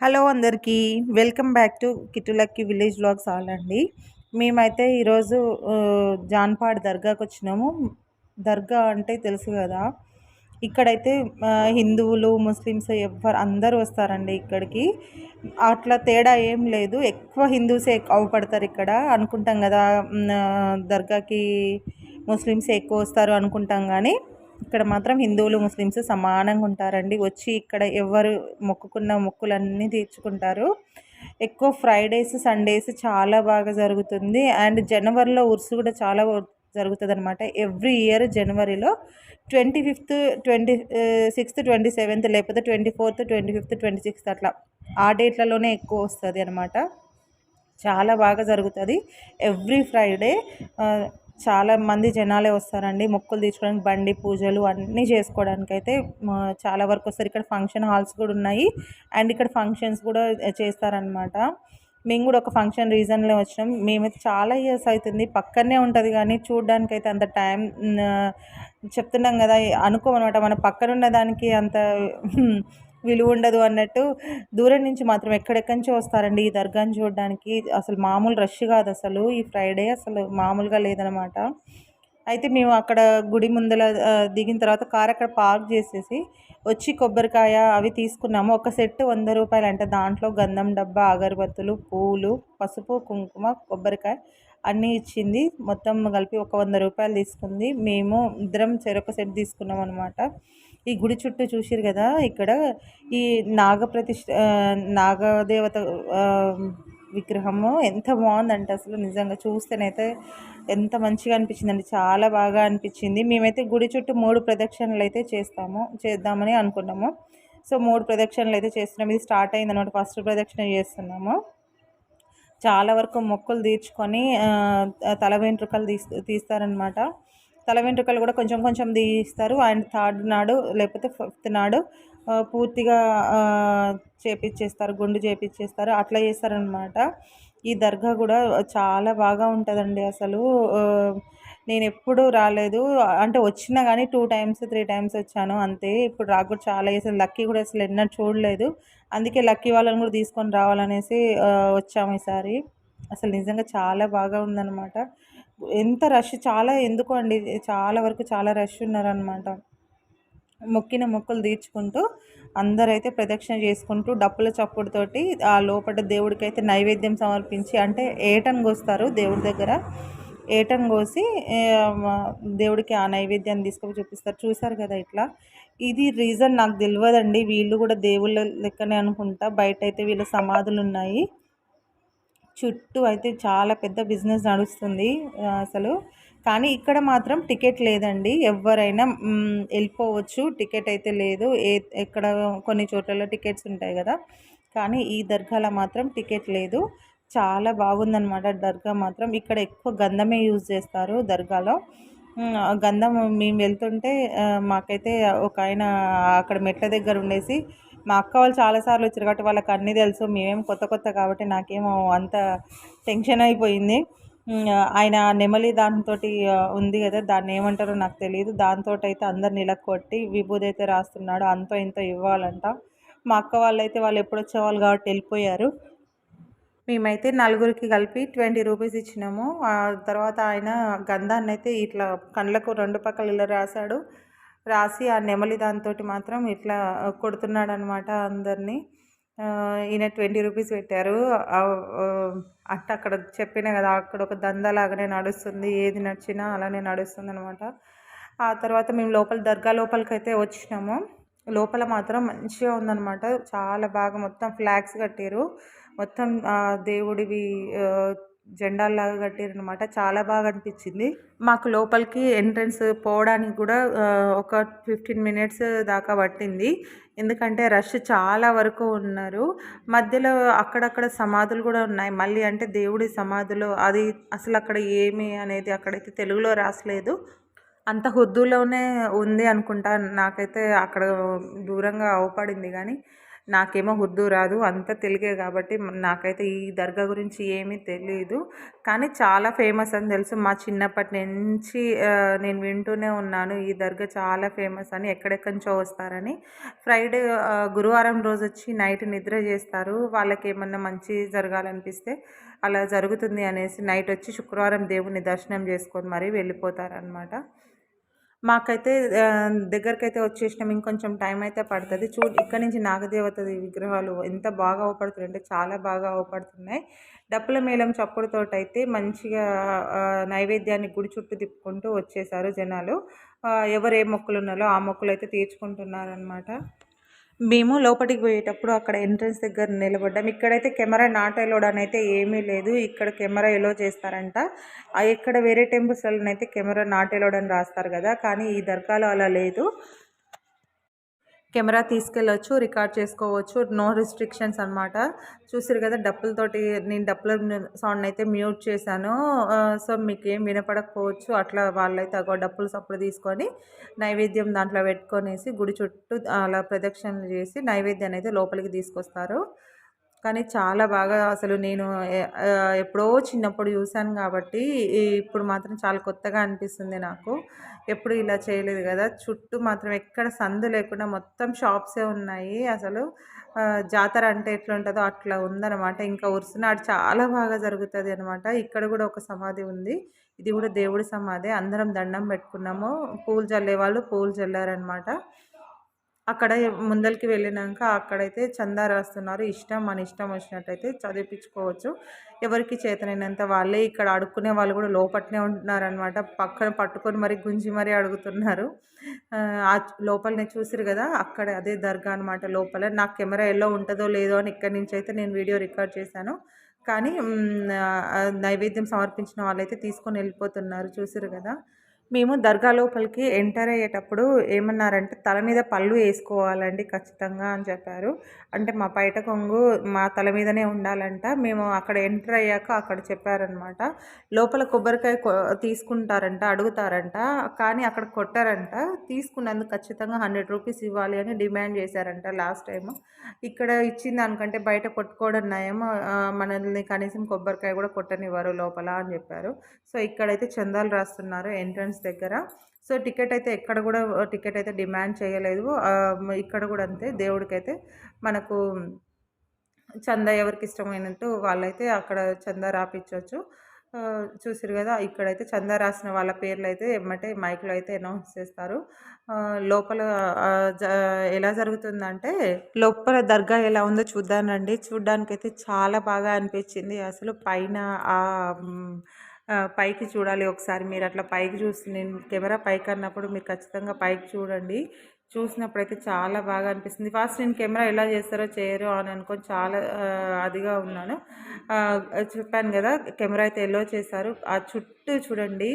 Hello అందరికీ welcome back to కిటులక్కి village blogs all అండి. మేమైతే ఈరోజు జాన్పాడ్ దర్గాకి వచ్చినాము. దర్గా అంటే తెలుసు కదా? ఇక్కడైతే హిందువులు ముస్లిమ్స్ ఎవ్వరు అందరూ వస్తారండి ఇక్కడికి. అట్లా తేడా ఏం లేదు. ఎక్కువ హిందూసే అవపడతారు ఇక్కడ. అనుకుంటాం కదా దర్గాకి ముస్లిమ్స్ ఎక్కువ వస్తారు అనుకుంటాం కానీ ఇక్కడ మాత్రం హిందువులు ముస్లిమ్స్ సమానంగా ఉంటారండి. వచ్చి ఇక్కడ ఎవరు మొక్కుకున్న మొక్కులన్నీ తీర్చుకుంటారు. ఎక్కువ ఫ్రైడేస్ సండేస్ చాలా బాగా జరుగుతుంది. అండ్ జనవరిలో ఉర్సు కూడా చాలా జరుగుతుంది అనమాట ఎవ్రీ ఇయర్ జనవరిలో twenty fifth twenty sixth twenty seventh లేకపోతే twenty fourth twenty fifth twenty sixth అట్లా ఆ డేట్లలోనే ఎక్కువ వస్తుంది అనమాట చాలా బాగా జరుగుతుంది. ఎవ్రీ ఫ్రైడే చాలా మంది జనాలే వస్తారండి. మొక్కులు తీర్చుకోవడానికి బండి పూజలు అన్నీ చేసుకోవడానికి అయితే చాలా వరకు వస్తారు. ఇక్కడ ఫంక్షన్ హాల్స్ కూడా ఉన్నాయి. అండ్ ఇక్కడ ఫంక్షన్స్ కూడా చేస్తారనమాట మేము కూడా ఒక ఫంక్షన్ రీజన్లో వచ్చినాం. మేమైతే చాలా ఇయర్స్ అవుతుంది. పక్కనే ఉంటుంది కానీ చూడడానికి అయితే అంత టైం చెప్తున్నాం కదా అనుకోమన్నమాట. మన పక్కన ఉన్న దానికి అంత విలువ ఉండదు అన్నట్టు దూరం నుంచి మాత్రం ఎక్కడెక్కడి నుంచి వస్తారండి ఈ దర్గాని చూడడానికి. అసలు మామూలు రష్ కాదు అసలు. ఈ ఫ్రైడే అసలు మామూలుగా లేదనమాట అయితే మేము అక్కడ గుడి ముందల దిగిన తర్వాత కార్ అక్కడ పార్క్ చేసేసి వచ్చి కొబ్బరికాయ అవి తీసుకున్నాము. ఒక సెట్ వంద రూపాయలు అంటే. దాంట్లో గంధం డబ్బా అగరబత్తులు పూలు పసుపు కుంకుమ కొబ్బరికాయ అన్నీ ఇచ్చింది. మొత్తం కలిపి ఒక వంద రూపాయలు తీసుకుంది. మేము ఇద్దరం చెరొక సెట్ తీసుకున్నాం అనమాట ఈ గుడి చుట్టూ చూసిరు కదా ఇక్కడ ఈ నాగప్రతిష్ఠ నాగదేవత విగ్రహము ఎంత బాగుందంటే అసలు నిజంగా చూస్తేనైతే ఎంత మంచిగా అనిపించిందండి చాలా బాగా అనిపించింది. మేమైతే గుడి చుట్టూ మూడు ప్రదక్షిణలు అయితే చేస్తాము చేద్దామని అనుకున్నాము. సో మూడు ప్రదక్షిణలు అయితే చేస్తున్నాము. ఇది స్టార్ట్ అయింది అనమాట ఫస్ట్ ప్రదక్షిణ చేస్తున్నాము. చాలా వరకు మొక్కులు తీర్చుకొని తల వెంట్రుకలు తీస్ తీస్తారనమాట. తల వెంట్రుకలు కూడా కొంచెం కొంచెం తీస్తారు అండ్ థర్డ్ నాడు లేకపోతే ఫిఫ్త్ నాడు పూర్తిగా చేపించేస్తారు గుండు చేపించేస్తారు అట్లా చేస్తారనమాట ఈ దర్గా కూడా చాలా బాగా ఉంటుందండి అసలు. నేను ఎప్పుడు రాలేదు. అంటే వచ్చినా కానీ టూ టైమ్స్ త్రీ టైమ్స్ వచ్చాను అంతే. ఇప్పుడు రాకు కూడా చాలా అసలు లక్కీ కూడా అసలు ఎన్నో చూడలేదు. అందుకే లక్కీ వాళ్ళని కూడా తీసుకొని రావాలనేసి వచ్చాము ఈసారి. అసలు నిజంగా చాలా బాగా ఉందన్నమాట. ఎంత రష్ చాలా ఎందుకు అండి చాలా వరకు చాలా రష్ ఉన్నారనమాట మొక్కిన మొక్కలు తీర్చుకుంటూ అందరైతే ప్రదక్షిణ చేసుకుంటూ డప్పుల చప్పుడుతోటి ఆ లోపల దేవుడికైతే నైవేద్యం సమర్పించి అంటే ఏటన్ కోస్తారు దేవుడి దగ్గర. ఏటన్ కోసి దేవుడికి ఆ నైవేద్యాన్ని తీసుకొని చూపిస్తారు. చూసారు కదా ఇట్లా? ఇది రీజన్ నాకు తెలియదండి వీళ్ళు కూడా దేవుళ్ళ లెక్కనే అనుకుంటా. బయట అయితే వీళ్ళ సమాధులు ఉన్నాయి చుట్టూ అయితే చాలా పెద్ద బిజినెస్ నడుస్తుంది అసలు. కానీ ఇక్కడ మాత్రం టికెట్ లేదండి. ఎవరైనా వెళ్ళిపోవచ్చు. టికెట్ అయితే లేదు. ఏ ఎక్కడ కొన్ని చోట్లలో టికెట్స్ ఉంటాయి కదా. కానీ ఈ దర్గాలో మాత్రం టికెట్ లేదు. చాలా బాగుందన్నమాట దర్గా మాత్రం. ఇక్కడ ఎక్కువ గంధమే యూజ్ చేస్తారు దర్గాలో. గంధం మేము వెళ్తుంటే మాకైతే ఒక ఆయన అక్కడ మెట్ల దగ్గర ఉండేసి మా అక్క వాళ్ళు చాలాసార్లు వచ్చారు కాబట్టి వాళ్ళకి అన్నీ తెలుసు. మేమేం కొత్త కొత్త కాబట్టి నాకేమో అంత టెన్షన్ అయిపోయింది. ఆయన నెమలి దాంతో ఉంది కదా దాన్ని ఏమంటారో నాకు తెలియదు. దాంతో అయితే అందరిని ఇలా కొట్టి విభూది అయితే రాస్తున్నాడు. అంతో ఇంతో ఇవ్వాలంట. మా అక్క వాళ్ళు అయితే వాళ్ళు ఎప్పుడు వచ్చేవాళ్ళు కాబట్టి వెళ్ళిపోయారు. మేమైతే నలుగురికి కలిపి ట్వంటీ రూపీస్ ఇచ్చినాము. ఆ తర్వాత ఆయన గంధాన్ని అయితే ఇట్లా కళ్ళకు రెండు పక్కల ఇలా రాశాడు. రాసి ఆ నెమలి దాంతో మాత్రం ఇట్లా కొడుతున్నాడు అనమాట అందరినీ. ఈయన ట్వంటీ రూపీస్ పెట్టారు. అట్ట అక్కడ చెప్పిన కదా అక్కడ ఒక దందలాగానే నడుస్తుంది. ఏది నచ్చినా అలానే నడుస్తుంది అనమాట ఆ తర్వాత మేము లోపల దర్గా లోపలికైతే వచ్చినాము. లోపల మాత్రం మంచిగా ఉందన్నమాట. చాలా బాగా మొత్తం ఫ్లాగ్స్ కట్టారు. మొత్తం దేవుడివి జెండాల్లాగా కట్టారనమాట చాలా బాగా అనిపించింది మాకు లోపలికి ఎంట్రన్స్ పోవడానికి కూడా ఒక ఫిఫ్టీన్ మినిట్స్ దాకా పట్టింది. ఎందుకంటే రష్ చాలా వరకు ఉన్నారు. మధ్యలో అక్కడక్కడ సమాధులు కూడా ఉన్నాయి. మళ్ళీ అంటే దేవుడి సమాధులు అది అసలు అక్కడ ఏమి అనేది అక్కడైతే తెలుగులో రాసలేదు. అంత హుద్దులోనే ఉంది అనుకుంటా. నాకైతే అక్కడ దూరంగా అవపడింది కానీ నాకేమో ఉర్దూ రాదు అంతా తెలుగే కాబట్టి నాకైతే ఈ దర్గా గురించి ఏమీ తెలియదు కానీ చాలా ఫేమస్ అని తెలుసు. మా చిన్నప్పటి నుంచి నేను వింటూనే ఉన్నాను. ఈ దర్గా చాలా ఫేమస్ అని ఎక్కడెక్కడి నుంచో వస్తారని. ఫ్రైడే గురువారం రోజు వచ్చి నైట్ నిద్ర చేస్తారు. వాళ్ళకి ఏమన్నా మంచి జరగాలనిపిస్తే అలా జరుగుతుంది అనేసి నైట్ వచ్చి శుక్రవారం దేవుని దర్శనం చేసుకొని మరీ వెళ్ళిపోతారనమాట మాకైతే దగ్గరకైతే వచ్చేసినాం. ఇంకొంచెం టైం అయితే పడుతుంది. చూ ఇక్కడ నుంచి నాగదేవత విగ్రహాలు ఎంత బాగా అవపడుతున్నాయి అంటే చాలా బాగా అవపడుతున్నాయి. డప్పుల మేళం చప్పుడుతో అయితే మంచిగా నైవేద్యాన్ని గుడి చుట్టూ తిప్పుకుంటూ వచ్చేసారు జనాలు. ఎవరు ఏ మొక్కులు ఉన్నారో ఆ మొక్కులు అయితే తీర్చుకుంటున్నారనమాట మేము లోపలికి పోయేటప్పుడు అక్కడ ఎంట్రన్స్ దగ్గర నిలబడ్డాం. ఇక్కడైతే కెమెరా నాట్ అలౌడ్ అని అయితే ఏమీ లేదు. ఇక్కడ కెమెరా ఎలో చేస్తారంట. ఎక్కడ వేరే టెంపుల్స్లోనైతే కెమెరా నాట్ అలౌడ్ అని రాస్తారు కదా. కానీ ఈ దర్గాలో అలా లేదు. కెమెరా తీసుకెళ్ళొచ్చు రికార్డ్ చేసుకోవచ్చు. నో రిస్ట్రిక్షన్స్ అనమాట చూసారు కదా డప్పులతోటి నేను డప్పుల సౌండ్ అయితే మ్యూట్ చేశాను. సో మీకు ఏం వినపడకపోవచ్చు. అట్లా వాళ్ళైతే అగో డప్పులు సప్పుడు తీసుకొని నైవేద్యం దాంట్లో పెట్టుకొనేసి గుడి చుట్టూ అలా ప్రదక్షిణలు చేసి నైవేద్యాన్ని అయితే లోపలికి తీసుకొస్తారు. కానీ చాలా బాగా అసలు నేను ఎప్పుడో చిన్నప్పుడు చూశాను కాబట్టి ఇప్పుడు మాత్రం చాలా కొత్తగా అనిపిస్తుంది నాకు. ఎప్పుడు ఇలా చేయలేదు కదా. చుట్టూ మాత్రం ఎక్కడ సందు లేకుండా మొత్తం షాప్సే ఉన్నాయి అసలు. జాతర అంటే ఎట్లుంటుందో అట్లా ఉందన్నమాట. ఇంకా ఉరుసునాడు చాలా బాగా జరుగుతుంది అనమాట ఇక్కడ కూడా ఒక సమాధి ఉంది. ఇది కూడా దేవుడి సమాధి. అందరం దండం పెట్టుకున్నాము. పూలు చల్లే వాళ్ళు పూలు చల్లారనమాట అక్కడ ముందరికి వెళ్ళినాక అక్కడైతే చందా రాస్తున్నారు. ఇష్టం మన ఇష్టం వచ్చినట్టయితే చదివించుకోవచ్చు. ఎవరికి చేతనైనంత వాళ్ళే ఇక్కడ అడుక్కునే వాళ్ళు కూడా లోపట్నే ఉంటున్నారనమాట పక్కన పట్టుకొని మరి గుంజి మరీ అడుగుతున్నారు. లోపలనే చూసిరు కదా అక్కడ అదే దర్గా అనమాట లోపల. నాకు కెమెరా ఎలా ఉంటుందో లేదో అని ఇక్కడి నుంచి అయితే నేను వీడియో రికార్డ్ చేశాను. కానీ నైవేద్యం సమర్పించిన వాళ్ళైతే తీసుకొని వెళ్ళిపోతున్నారు. చూసిరు కదా. మేము దర్గా లోపలికి ఎంటర్ అయ్యేటప్పుడు ఏమన్నారంటే తల మీద పళ్ళు వేసుకోవాలండి ఖచ్చితంగా అని చెప్పారు. అంటే మా బయట కొంగు మా తల మీదనే ఉండాలంట. మేము అక్కడ ఎంటర్ అయ్యాక అక్కడ చెప్పారనమాట లోపల కొబ్బరికాయ తీసుకుంటారంట అడుగుతారంట. కానీ అక్కడ కొట్టారంట. తీసుకున్నందుకు ఖచ్చితంగా హండ్రెడ్ రూపీస్ ఇవ్వాలి అని డిమాండ్ చేశారంట లాస్ట్ టైం ఇక్కడ ఇచ్చిన దానికంటే బయట కొట్టుకోవడం నయం. మనల్ని కనీసం కొబ్బరికాయ కూడా కొట్టనివ్వరు లోపల అని చెప్పారు. సో ఇక్కడైతే చందాలు రాస్తున్నారు ఎంట్రన్స్ దగ్గర. సో టికెట్ అయితే ఎక్కడ కూడా టికెట్ అయితే డిమాండ్ చేయలేదు. ఇక్కడ కూడా అంతే. దేవుడికైతే మనకు చందా ఎవరికి ఇష్టమైనట్టు వాళ్ళైతే అక్కడ చందా రాపించవచ్చు చూసారు కదా ఇక్కడైతే చందా రాసిన వాళ్ళ పేర్లు అయితే ఎమ్మటే మైక్లో అయితే అనౌన్స్ చేస్తారు. లోపల ఎలా జరుగుతుందంటే లోపల దర్గా ఎలా ఉందో చూద్దానండి. చూడ్డానికైతే చాలా బాగా అనిపించింది. అసలు పైన ఆ పైకి చూడాలి ఒకసారి. మీరు అట్లా పైకి చూసి నేను కెమెరా పైకి అన్నప్పుడు మీరు ఖచ్చితంగా పైకి చూడండి. చూసినప్పుడు అయితే చాలా బాగా అనిపిస్తుంది. ఫస్ట్ నేను కెమెరా ఎలా చేస్తారో చేయరో అని అనుకొని చాలా అదిగా ఉన్నాను. చెప్పాను కదా కెమెరా అయితే ఎల్లో చేశారు? ఆ చుట్టూ చూడండి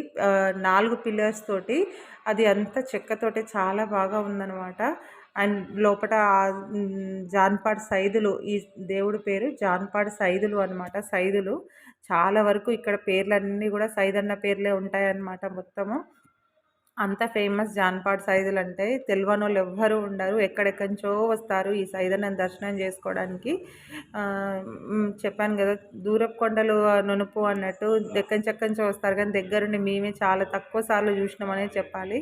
నాలుగు పిల్లర్స్ తోటి అది అంత చెక్కతోటి చాలా బాగా ఉందన్నమాట. అండ్ లోపల జాన్పాడ్ సైదులు ఈ దేవుడి పేరు జాన్పాడ్ సైదులు అనమాట సైదులు. చాలా వరకు ఇక్కడ పేర్లన్నీ కూడా సైదన్న పేర్లే ఉంటాయన్నమాట మొత్తము. అంత ఫేమస్ జాన్పాడ్ సైదులు అంటే తెలియని వాళ్ళు ఎవ్వరూ ఉండరు. ఎక్కడెక్కడించో వస్తారు ఈ సైదన్న దర్శనం చేసుకోవడానికి. చెప్పాను కదా దూరపు కొండలు నునుపు అన్నట్టు ఎక్కడి వస్తారు కానీ దగ్గరుండి మేమే చాలా తక్కువ సార్లు చూసినామనే చెప్పాలి.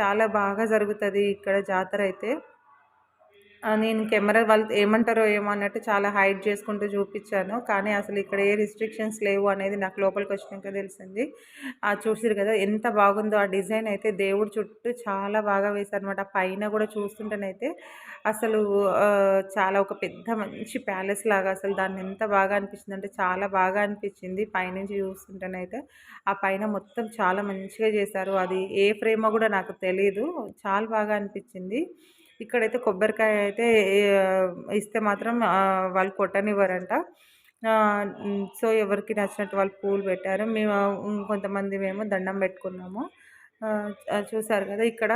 చాలా బాగా జరుగుతుంది ఇక్కడ జాతర అయితే. నేను కెమెరా వాళ్ళు ఏమంటారో ఏమో అన్నట్టు చాలా హైడ్ చేసుకుంటూ చూపించాను. కానీ అసలు ఇక్కడ ఏ రిస్ట్రిక్షన్స్ లేవు అనేది నాకు లోపలికి వచ్చినాక తెలిసింది. చూసారు కదా ఎంత బాగుందో ఆ డిజైన్ అయితే దేవుడు చుట్టూ చాలా బాగా వేశారనమాట పైన కూడా చూస్తుంటేనైతే అసలు చాలా ఒక పెద్ద మంచి ప్యాలెస్ లాగా అసలు దాన్ని ఎంత బాగా అనిపించింది అంటే చాలా బాగా అనిపించింది. పైనుంచి చూస్తుంటేనైతే ఆ పైన మొత్తం చాలా మంచిగా చేశారు. అది ఏ ఫ్రేమో కూడా నాకు తెలియదు చాలా బాగా అనిపించింది. ఇక్కడైతే కొబ్బరికాయ అయితే ఇస్తే మాత్రం వాళ్ళు కొట్టనివ్వరంట. సో ఎవరికి నచ్చినట్టు వాళ్ళు పూలు పెట్టారు. మేము కొంతమంది మేము దండం పెట్టుకున్నాము. చూసారు కదా ఇక్కడ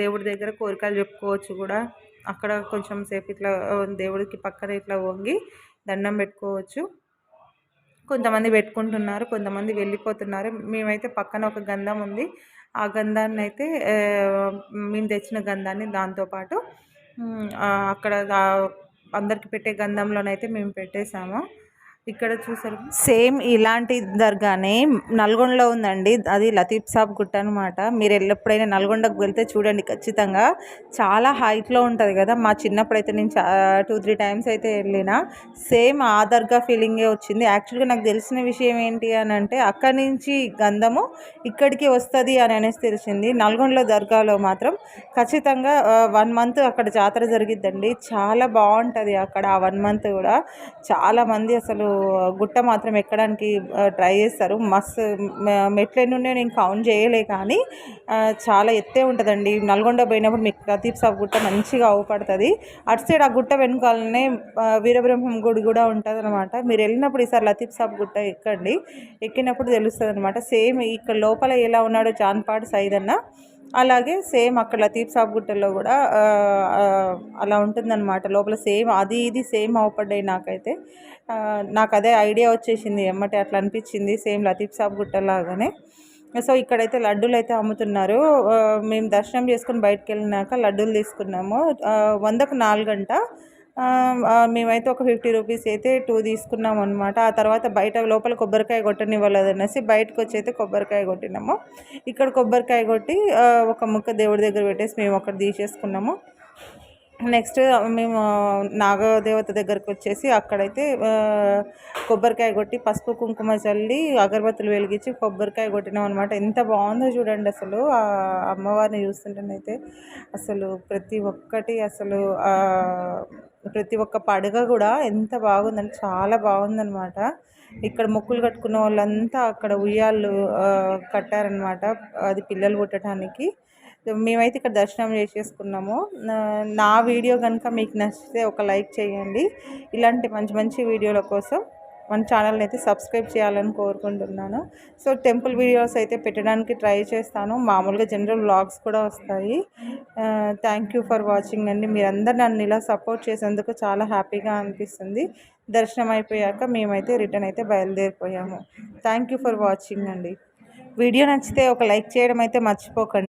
దేవుడి దగ్గర కోరికలు చెప్పుకోవచ్చు కూడా. అక్కడ కొంచెం సేపు ఇట్లా దేవుడికి పక్కన ఇట్లా వంగి దండం పెట్టుకోవచ్చు. కొంతమంది పెట్టుకుంటున్నారు కొంతమంది వెళ్ళిపోతున్నారు. మేమైతే పక్కన ఒక గంధం ఉంది. ఆ గంధాన్ని అయితే మేము తెచ్చిన గంధాన్ని దాంతోపాటు అక్కడ అందరికి పెట్టే గంధంలోనైతే మేము పెట్టేసాము. ఇక్కడ చూసారు? సేమ్ ఇలాంటి దర్గానే నల్గొండలో ఉందండి. అది లతీఫ్ సాబ్ గుట్ట అనమాట మీరు ఎల్లప్పుడైనా నల్గొండకు వెళ్తే చూడండి ఖచ్చితంగా. చాలా హైట్లో ఉంటుంది కదా. మా చిన్నప్పుడు అయితే నేను టూ త్రీ టైమ్స్ అయితే వెళ్ళిన. సేమ్ ఆ దర్గా ఫీలింగే వచ్చింది. యాక్చువల్గా నాకు తెలిసిన విషయం ఏంటి అని అంటే అక్కడి నుంచి గంధము ఇక్కడికి వస్తుంది అని అనేసి తెలిసింది. నల్గొండలో దర్గాలో మాత్రం ఖచ్చితంగా వన్ మంత్ అక్కడ జాతర జరిగిద్దండి. చాలా బాగుంటుంది అక్కడ ఆ వన్ మంత్ కూడా. చాలామంది అసలు గుట్ట మాత్రం ఎక్కడానికి ట్రై చేస్తారు. మస్తు మెట్లు నేను కౌంట్ చేయలే కానీ చాలా ఎత్తే ఉంటుందండి. నల్గొండ పోయినప్పుడు మీకు ప్రతీప్ సాబ్ గుట్ట మంచిగా అవుపడుతుంది అటు సైడ్ ఆ గుట్ట వెనుకాలనే వీరబ్రహ్మం గుడి కూడా ఉంటుంది అనమాట మీరు వెళ్ళినప్పుడు ఈసారి లతీఫ్ సాబ్ గుట్ట ఎక్కండి. ఎక్కినప్పుడు తెలుస్తుంది అనమాట సేమ్ ఇక్కడ లోపల ఎలా ఉన్నాడో జాన్పాడు సైదన్న. అన్న అలాగే సేమ్ అక్కడ లతీప్ సాబ్ కూడా అలా ఉంటుందన్నమాట. లోపల సేమ్ అది ఇది సేమ్ అవపడ్డాయి నాకైతే. నాకు అదే ఐడియా వచ్చేసింది ఎమ్మటే అట్లా అనిపించింది సేమ్ లతీఫ్ సాబ్ గుట్టలాగానే. సో ఇక్కడైతే లడ్డూలు అయితే అమ్ముతున్నారు మేము దర్శనం చేసుకుని బయటకు వెళ్ళినాక లడ్డూలు తీసుకున్నాము. వందకు నాలుగంట. మేమైతే ఒక ఫిఫ్టీ రూపీస్ అయితే టూ తీసుకున్నాం అనమాట ఆ తర్వాత బయట లోపల కొబ్బరికాయ కొట్టనివ్వలేదు అనేసి బయటకు వచ్చి అయితే కొబ్బరికాయ కొట్టినాము. ఇక్కడ కొబ్బరికాయ కొట్టి ఒక ముక్క దేవుడి దగ్గర పెట్టేసి మేము అక్కడ తీసేసుకున్నాము. నెక్స్ట్ మేము నాగదేవత దగ్గరకు వచ్చేసి అక్కడైతే కొబ్బరికాయ కొట్టి పసుపు కుంకుమ చల్లి అగరబత్తులు వెలిగించి కొబ్బరికాయ కొట్టినాం అనమాట ఎంత బాగుందో చూడండి అసలు. ఆ అమ్మవారిని చూస్తుంటేనైతే అసలు ప్రతి ఒక్కటి అసలు ప్రతి ఒక్క పడగ కూడా ఎంత బాగుందంటే చాలా బాగుందనమాట ఇక్కడ మొక్కులు కట్టుకున్న వాళ్ళంతా అక్కడ ఉయ్యాళ్ళు కట్టారనమాట అది పిల్లలు పుట్టడానికి మేమైతే ఇక్కడ దర్శనం చేసేసుకున్నాము. నా వీడియో కనుక మీకు నచ్చితే ఒక లైక్ చేయండి. ఇలాంటి మంచి మంచి వీడియోల కోసం మన ఛానల్ని అయితే సబ్స్క్రైబ్ చేయాలని కోరుకుంటున్నాను. సో టెంపుల్ వీడియోస్ అయితే పెట్టడానికి ట్రై చేస్తాను. మామూలుగా జనరల్ వ్లాగ్స్ కూడా వస్తాయి. థ్యాంక్ యూ ఫర్ వాచింగ్ అండి. మీరందరూ నన్ను ఇలా సపోర్ట్ చేసేందుకు చాలా హ్యాపీగా అనిపిస్తుంది. దర్శనం అయిపోయాక మేమైతే రిటర్న్ అయితే బయలుదేరిపోయాము. థ్యాంక్ యూ ఫర్ వాచింగ్ అండి. వీడియో నచ్చితే ఒక లైక్ చేయడం అయితే మర్చిపోకండి.